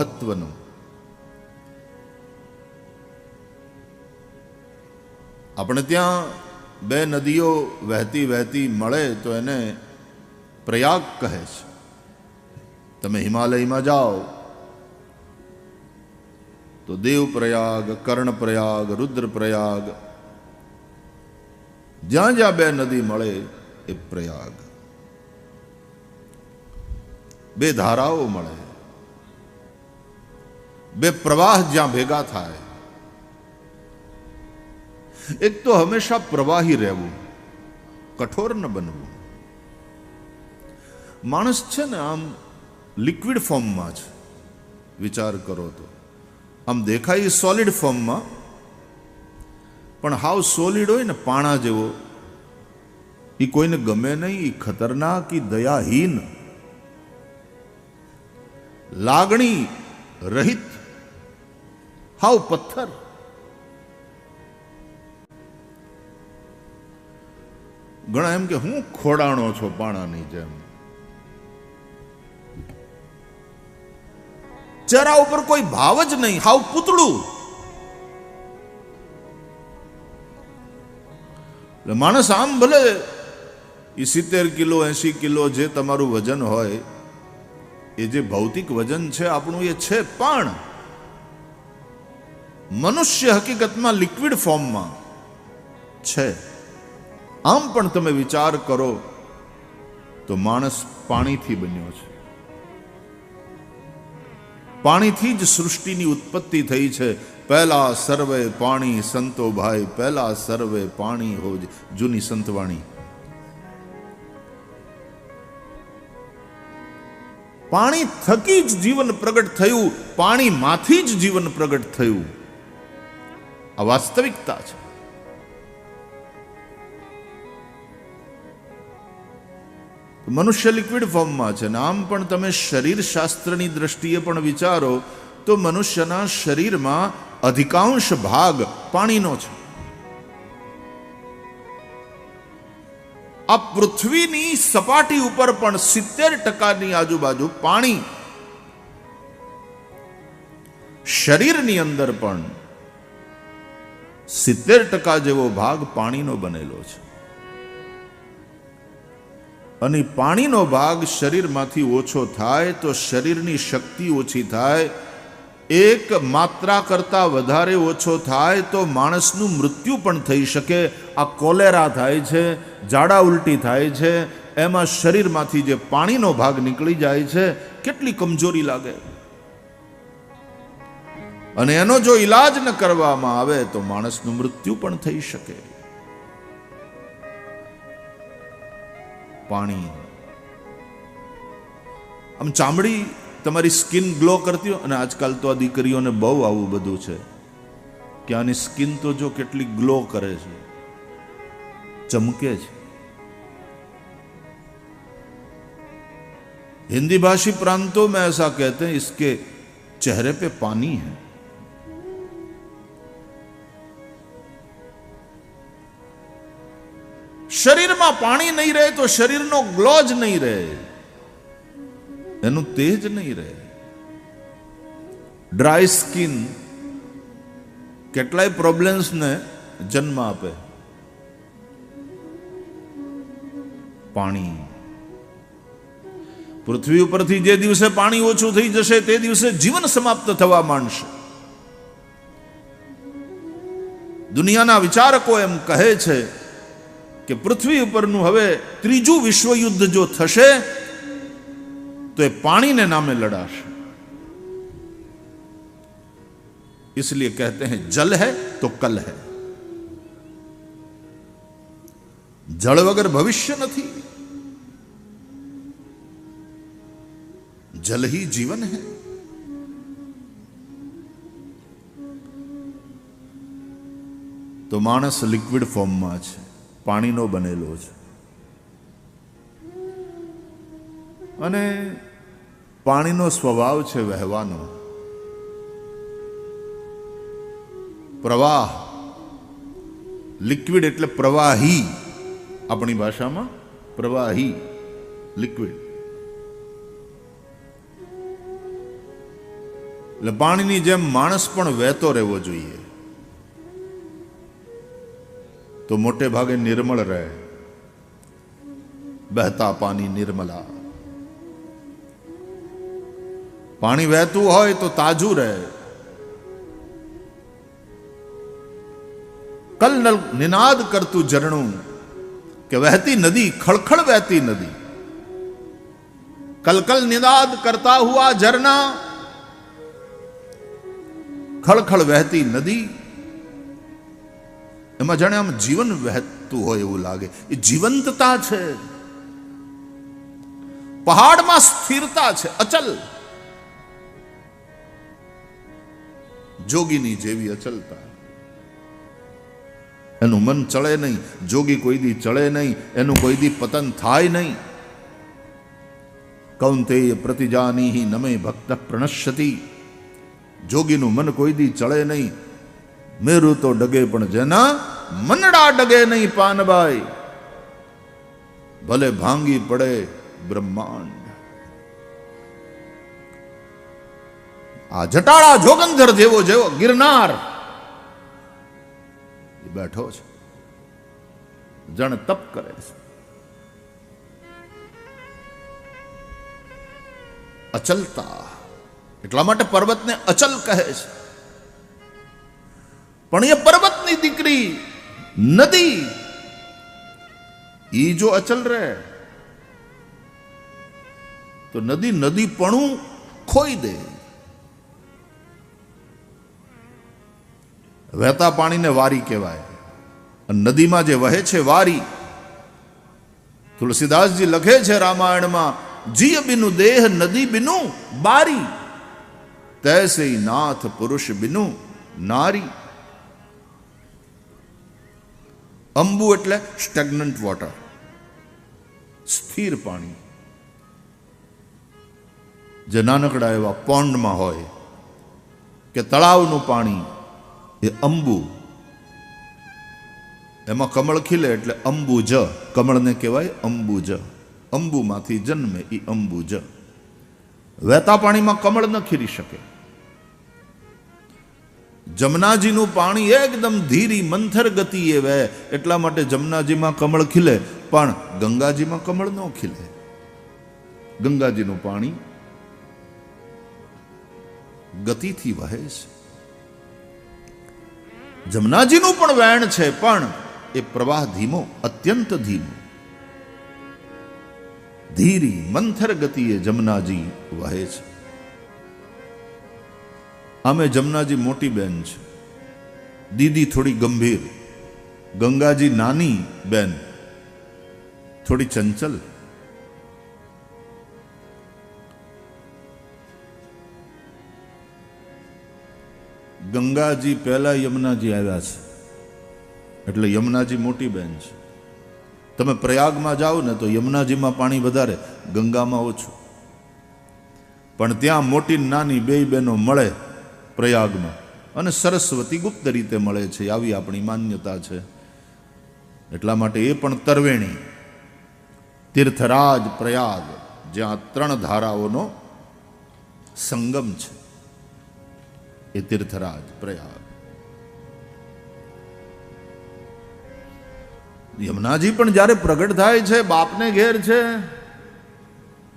મહત્વનું. આપણે ત્યાં બે નદીઓ વહેતી વહેતી મળે તો એને પ્રયાગ કહે છે. તમે હિમાલયમાં જાઓ, તો દેવ પ્રયાગ, કર્ણ પ્રયાગ, રુદ્ર પ્રયાગ, જ્યાં જ્યાં બે નદી મળે એ પ્રયાગ. બે ધારાઓ મળે. બે પ્રવાહ જ્યાં ભેગા થાય એક તો હંમેશા પ્રવાહી રહેવું કઠોર ન બનવું માણસ છે ને આમ લિક્વિડ ફોર્મમાં છે વિચાર કરો તો આમ દેખાય સોલિડ ફોર્મમાં પણ હાવ સોલિડ હોય ને પાણા જેવો એ કોઈને ગમે નહીં એ ખતરનાક એ દયાહીન લાગણી રહિત હાવ પથ્થર. ઘણા એમ કે હું ખોડાણો છો પાણાની જેમ. ચહેરા ઉપર કોઈ ભાવ જ નહીં, હાવ પૂતળું. એટલે માણસ આમ ભલે એ સિત્તેર કિલો એસી કિલો જે તમારું વજન હોય, એ જે ભૌતિક વજન છે આપણું એ છે પણ મનુષ્ય હકીકતમાં લિક્વિડ ફોર્મમાં છે. આમ પણ તમે વિચાર કરો તો માણસ પાણીથી બન્યો છે. પાણીથી જ સૃષ્ટિની ઉત્પત્તિ થઈ છે. પહેલા સર્વે પાણી સંતો ભાઈ, પહેલા સર્વે પાણી હોજ જૂની સંતવાણી. પાણી થકી જ જીવન પ્રગટ થયું, પાણીમાંથી જ જીવન પ્રગટ થયું. આ વાસ્તવિકતા છે મનુષ્ય લિક્વિડ ફોર્મમાં છે ને આમ પણ તમે શરીર શાસ્ત્રની દ્રષ્ટિએ પણ વિચારો તો મનુષ્યના શરીરમાં અધિકાંશ ભાગ પાણીનો છે આ પૃથ્વીની સપાટી ઉપર પણ સિત્તેર ટકાની આજુબાજુ પાણી શરીરની અંદર પણ સિત્તેર ટકા જેવો ભાગ પાણીનો બનેલો છે. અને પાણીનો ભાગ શરીરમાંથી ઓછો થાય તો શરીરની શક્તિ ઓછી થાય. એક માત્રા કરતાં વધારે ઓછો થાય તો માણસનું મૃત્યુ પણ થઈ શકે. આ કોલેરા થાય છે, ઝાડા ઉલટી થાય છે, એમાં શરીરમાંથી જે પાણીનો ભાગ નીકળી જાય છે, કેટલી કમજોરી લાગે. અને એનો જો ઈલાજ ન કરવામાં આવે તો માણસનું મૃત્યુ પણ થઈ શકે પાણી આમ ચામડી તમારી સ્કિન ગ્લો કરતી હોય અને આજકાલ તો આ દીકરીઓને બહુ આવું બધું છે કે આની સ્કિન તો જો કેટલી ગ્લો કરે છે ચમકે છે हिंदी भाषी प्रांतों में ऐसा कहते हैं इसके चेहरे पे पानी है શરીરમાં પાણી નહીં રહે તો શરીરનો ગ્લો જ નહીં રહે. એનું તેજ નહીં રહે. ડ્રાય સ્કિન કેટલાય પ્રોબ્લેમ્સને જન્મ આપે. પાણી. પૃથ્વી ઉપરથી જે દિવસે પાણી ઓછું થઈ જશે તે દિવસે જીવન સમાપ્ત થવા માંડશે. દુનિયાના વિચારકો એમ કહે છે કે પૃથ્વી ઉપરનું હવે ત્રીજું વિશ્વયુદ્ધ જો થશે તો એ પાણીને નામે લડાશે इसलिए कहते हैं जल है तो कल है જળ વગર ભવિષ્ય નથી જલ ही જીવન है તો માણસ લિક્વિડ ફોર્મમાં છે પાણીનો બનેલો છે. અને પાણીનો સ્વભાવ છે વહેવાનો. પ્રવાહ, લિક્વિડ એટલે પ્રવાહી, આપણી ભાષામાં પ્રવાહી, લિક્વિડ. એટલે પાણીની જેમ માણસ પણ વહેતો રહેવો જોઈએ. તો મોટે ભાગે નિર્મળ રહે. બહેતા પાણી નિર્મલા. પાણી વહેતું હોય તો તાજું રહે. કલ નિનાદ કરતું ઝરણું કે વહેતી નદી, ખળખળ વહેતી નદી. કલકલ નિનાદ કરતા હુઆ ઝરણા. ખળખળ વહેતી નદી એમાં જાણે આમ જીવન વહેતું હોય એવું લાગે. એ જીવંતતા છે. પહાડમાં સ્થિરતા છે, અચલ. જોગીની જેવી અચલતા. એનું મન ચળે નહીં, જોગી કોઈ દી ચળે નહીં, એનું કોઈ દી પતન થાય નહીં. કૌંતેય પ્રતિજાની નમે ભક્ત પ્રણશ્યતી. જોગીનું મન કોઈ દી ચળે નહીં મેરુ તો ડગે પણ જેના મનડા ડગે નહીં પાનભાઈ ભલે ભાંગી પડે બ્રહ્માંડ. આ જટાળા જોગંધર જેવો જેવો ગિરનાર. બેઠો છે. જણ તપ કરે છે. અચલતા. એટલા માટે પર્વતને અચલ કહે છે. પણ એ પર્વતની દીકરી, નદી, ઈ જો અચલ રહે, તો નદી નદીપણું ખોઈ દે. વહેતા પાણીને વારી કહેવાય. અને નદીમાં જે વહે છે વારી, તુલસીદાસજી લખે છે રામાયણમાં, જીય બિનુ દેહ, નદી બિનુ બારી તૈસે નાથ પુરુષ બિનુ નારી. અંબુ એટલે સ્ટેગ્નન્ટ વોટર સ્થિર પાણી. જે નાનકડા એવા પોન્ડમાં હોય કે તળાવનું પાણી એ અંબુ. એમાં કમળ ખીલે એટલે અંબુજ કમળને કહેવાય અંબુજ અંબુમાંથી જન્મે એ અંબુજ વહેતા પાણીમાં કમળ ન ખીરી શકે. જમનાજીનું પાણી એકદમ ધીરી મંથર ગતિએ વહે એટલા માટે જમનાજીમાં કમળ ખીલે, પણ ગંગાજીમાં કમળ ન ખીલે. ગંગાજીનું પાણી ગતિથી વહે છે. જમનાજીનું પણ વહેણ છે, પણ એ પ્રવાહ ધીમો, અત્યંત ધીમો. ધીરી મંથર ગતિએ જમનાજી વહે છે. આમે જમનાજી મોટી બેન છે. દીદી થોડી ગંભીર, ગંગાજી નાની બેન. થોડી ચંચલ. ગંગાજી પહેલા યમુનાજી આવ્યા છે. એટલે યમુનાજી મોટી બેન છે. તમે પ્રયાગમાં જાઓ ને તો યમુનાજીમાં પાણી વધારે, ગંગામાં ઓછું. પણ ત્યાં મોટી નાની બે બહેનો મળે પ્રયાગમાં. અને સરસ્વતી ગુપ્ત રીતે મળે છે, આવી આપણી માન્યતા છે. એટલા માટે એ પણ તરવેણી. તીર્થરાજ પ્રયાગ, જ્યાં ત્રણ ધારાઓનો સંગમ છે. એ તીર્થરાજ પ્રયાગ. યમુનાજી પણ જ્યારે પ્રગટ થાય છે, બાપને ઘેર છે,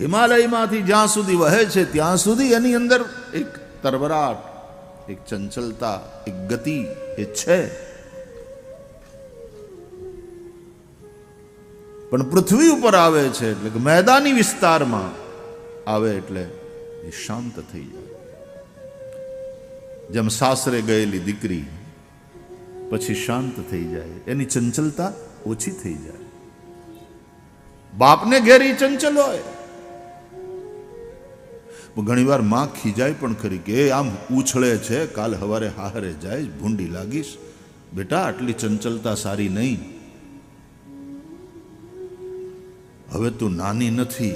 હિમાલયમાંથી જ્યાં સુધી વહે છે, ત્યાં સુધી એની અંદર એક તરવરાટ એક ચંચલતા, એક ગતિ એ છે. પણ પૃથ્વી ઉપર આવે છે એટલે કે મેદાની વિસ્તારમાં આવે એટલે એ શાંત થઈ જાય. જેમ સાસરે ગયેલી દીકરી, પછી શાંત થઈ જાય. એની ચંચલતા ઓછી થઈ જાય. બાપને ઘેર એ ચંચલ હોય. ઘણી વારમાં ખીજાય પણ ખરી કે આમ ઉછળે છે, કાલ હવારે હાહરે જાય, ભૂંડી લાગીશ. બેટા, આટલી ચંચલતા સારી નહીં. હવે તું નાની નથી.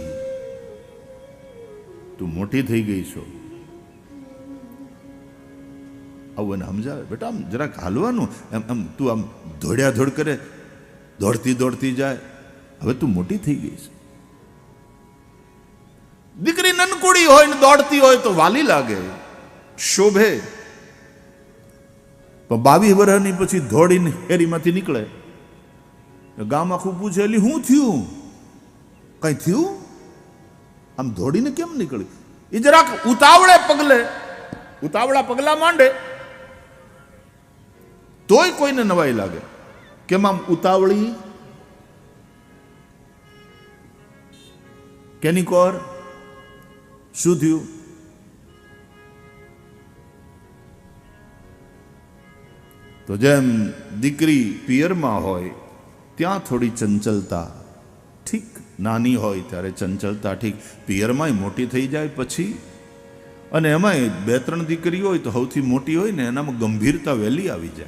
તું મોટી થઈ ગઈ છો. આવું એને સમજાવે. બેટા, આમ જરાક હાલવાનું. એમ એમ તું આમ દોડ્યા દોડ કરે, દોડતી દોડતી જાય. હવે તું મોટી થઈ ગઈ છે. હોય ને દોડતી હોય તો વાલી લાગે. શોભે. બાવીસ વર્ષની પછી દોડીને હેરીમાંથી નીકળે. ગામ આખું પૂછે એટલે શું થયું? કઈ થયું? આમ દોડીને કેમ નીકળી? એ જરાક ઉતાવળે પગલે. ઉતાવળા પગલા માંડે. તોય કોઈને નવાઈ લાગે. કેમ આમ ઉતાવળી? કેની કોર? શું થયું? તો જેમ દીકરી પિયરમાં હોય, ત્યાં થોડી ચંચલતા ઠીક નાની હોય ત્યારે ચંચલતા ઠીક. પિયરમાંય મોટી થઈ જાય પછી? અને એમાંય બે ત્રણ દીકરી હોય તો સૌથી મોટી હોય ને એનામાં ગંભીરતા વહેલી આવી જાય.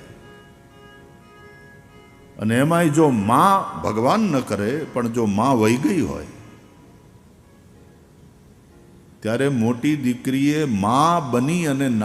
અને એમાંય જો માં ભગવાન ન કરે, પણ જો માં વહી ગઈ હોય ત્યારે મોટી દીકરીએ મા બની અને ના